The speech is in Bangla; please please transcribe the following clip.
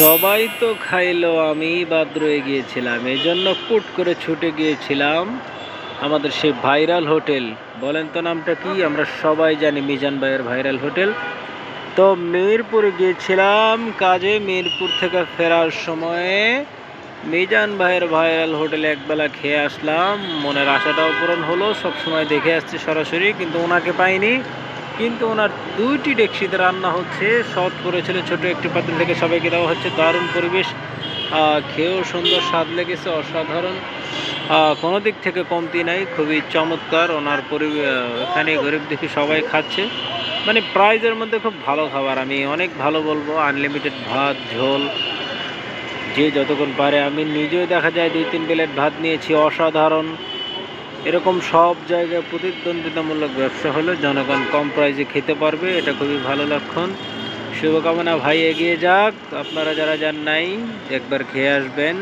সবাই তো খাইলো আমি বাদ রয়ে গিয়েছিলাম। এই জন্য পুট করে ছুটে গিয়েছিলাম আমাদের সেই ভাইরাল হোটেল। বলেন তো নামটা কি? আমরা সবাই জানি মিজান ভাইয়ের ভাইরাল হোটেল। তো মিরপুরে গিয়েছিলাম, কাজে মিরপুর থেকে ফেরার সময়ে মিজান ভাইয়ের ভাইরাল হোটেলে একবেলা খেয়ে আসলাম। মনের আশাটাও পূরণ হলো সব সময় দেখে আসছি সরাসরি, কিন্তু ওনাকে পাইনি। কিন্তু ওনার দুইটি ডেকসিতে রান্না হচ্ছে শর্ট করেছিল ছোট একটি পাত্র থেকে সবাইকে দেওয়া হচ্ছে। দারুণ পরিবেশ খেয়েও সুন্দর স্বাদ লেগেছে, অসাধারণ। কোনো দিক থেকে কমতি নাই, খুবই চমৎকার। ওনার পরিবেশ এখানে গরিব দেখি সবাই খাচ্ছে। মানে প্রাইজের মধ্যে খুব ভালো খাবার, আমি অনেক ভালো বলব। আনলিমিটেড ভাত, ঝোল, যে যতক্ষণ পারে। আমি নিজেও দেখা যায় দুই তিন প্লেট ভাত নিয়েছি, অসাধারণ। এরকম সব জায়গায় প্রতিদ্বন্দ্বিতামূলক ব্যবসা হলে জনগণ কম প্রাইজে খেতে পারবে, এটা খুবই ভালো লক্ষণ। শুভকামনা, ভাই, এগিয়ে যাক। আপনারা যারা যান নাই, একবার খেয়ে আসবেন।